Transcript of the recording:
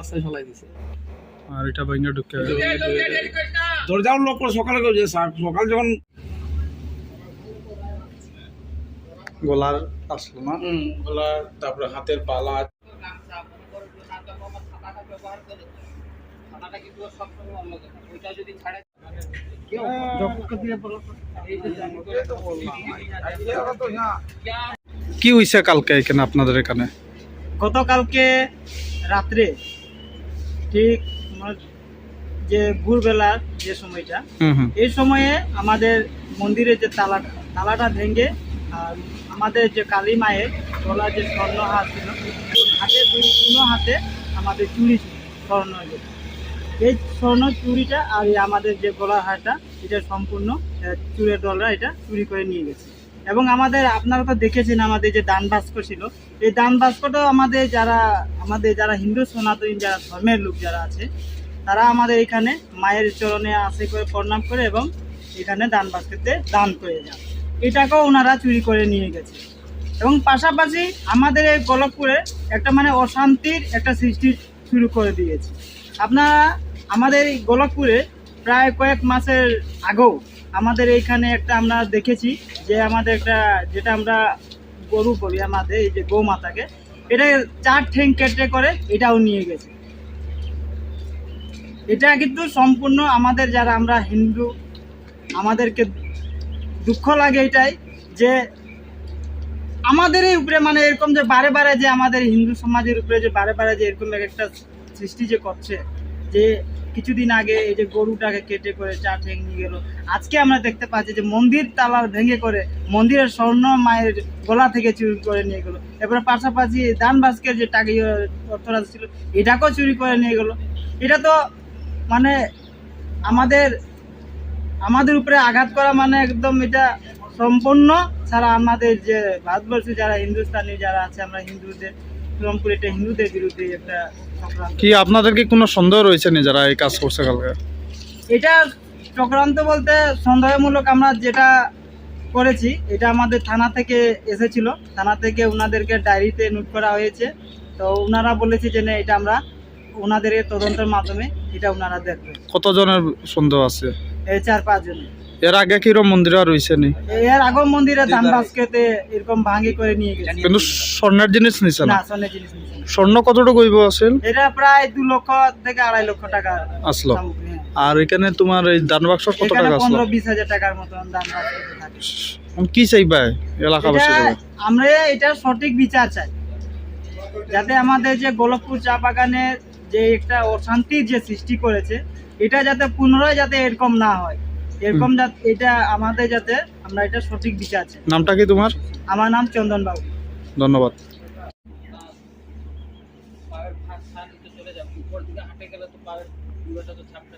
রাস্তায় ফেলাই দিছে। আর এটা ভাঙ্গা ঢুকে দরজাও লক করে সকালে গেছে সকাল যখন গলার আসলো না? গলা তারপরে হাতের পালা। কি হইছে কালকে এখানে আপনাদের এখানে? গতকালকে রাত্রে ঠিক যে ভোরবেলার যে সময়টা এই সময়ে আমাদের মন্দিরের যে তালাটা তালাটা ভেঙে আর আমাদের যে কালী মায়ের গলার যে স্বর্ণ হাত ছিল হাতে দুই হাতে আমাদের চুরি ছিল স্বর্ণ। এই স্বর্ণ চুরিটা আর আমাদের যে গলার হারটা এটা সম্পূর্ণ চুরের দলরা এটা চুরি করে নিয়ে গেছে এবং আমাদের, আপনারা তো দেখেছেন আমাদের যে দান বাস্ক ছিল, এই দান বাস্কটাও আমাদের যারা আমাদের যারা হিন্দু সনাতন যারা ধর্মের লোক যারা আছে, তারা আমাদের এখানে মায়ের চরণে আসে করে, প্রণাম করে এবং এখানে দান বাস্কেতে দান করে যান এটাকেও ওনারা চুরি করে নিয়ে গেছে। এবং পাশাপাশি আমাদের এই গোলকপুরে একটা মানে অশান্তির একটা সৃষ্টি শুরু করে দিয়েছে। আপনারা আমাদের এই গোলকপুরে প্রায় কয়েক মাসের আগেও আমাদের এইখানে একটা আমরা দেখেছি যে আমাদের একটা, যেটা আমরা গরু বলি আমাদের, এই যে গৌমাতাকে, এটা চার ঠেং কেটে করে এটাও নিয়ে গেছে। এটা কিন্তু সম্পূর্ণ আমাদের যারা আমরা হিন্দু, আমাদেরকে দুঃখ লাগে এটাই যে আমাদের এই উপরে মানে এরকম যে বারে বারে যে আমাদের হিন্দু সমাজের উপরে যে বারে বারে যে এরকম একটা সৃষ্টি যে করছে, যে কিছুদিন আগে এই যে গরুটাকে কেটে করে চা ঠেং নিয়ে গেল। আজকে আমরা দেখতে পাচ্ছি যে মন্দির তালার ভেঙে করে মন্দিরের স্বর্ণ মায়ের গলা থেকে চুরি করে নিয়ে গেলো। এরপরে পাশাপাশি দান বাস্কের যে টাকা অর্থরাজ ছিল, এটাকেও চুরি করে নিয়ে গেলো। এটা তো মানে আমাদের আমাদের উপরে আঘাত করা মানে একদম এটা সম্পূর্ণ। ছাড়া আমাদের যে ভারতবর্ষে যারা হিন্দুস্তানি যারা আছে, আমরা হিন্দুদের সম্পূর্ণ এটা হিন্দুদের বিরুদ্ধে একটা কি আপনাদের কি কোনো সন্দেহ রয়েছে নি যারা এই কাজ করছে কালকে? এটা চক্রান্ত বলতে সন্দেহমূলক আমরা যেটা করেছি এটা আমাদের থানা থেকে এসেছিল। থানা থেকে ওনাদেরকে ডায়েরিতে নোট করা হয়েছে। তো ওনারা বলেছে যে না এটা আমরা ওনাদের তদন্তের মাধ্যমে এটা ওনারা দেখবে। কতজনের সন্দেহ আছে? এই চার পাঁচ জন এর আগে কিরম মন্দির রয়েছে নি? এর আগম মন্দিরে ধান বাস্কেতে এরকম ভাঙি করে নিয়ে গেছে। কিন্তু স্বর্ণের জিনিস নিছে না? সোনের জিনিস স্বর্ণ কতটুকু হইব আছিল এটা প্রায় দু লক্ষ থেকে আড়াই লক্ষ টাকা আসলো। হ্যাঁ। আর এখানে তোমার এই দান বাক্স কত টাকা আসলো? পনেরো বিশ হাজার টাকার বাস্কেতে থাকে। এখন কি চাইবা এলাকাবাসী আমরা এটা সঠিক বিচার চাই। যাতে আমাদের যে গোলকপুর চা বাগানের যে একটা অশান্তির যে সৃষ্টি করেছে এটা যাতে পুনরায় যাতে এরকম না হয়। এরকম যাতে এটা আমাদের যাতে আমরা এটা সঠিক দিকে আছে। নামটা কি তোমার? আমার নাম চন্দন বাবু। ধন্যবাদ। পায়ের ফাঁক চলে যাবে উপর দিকে হাঁটে গেলে তো পায়ের ছাপটা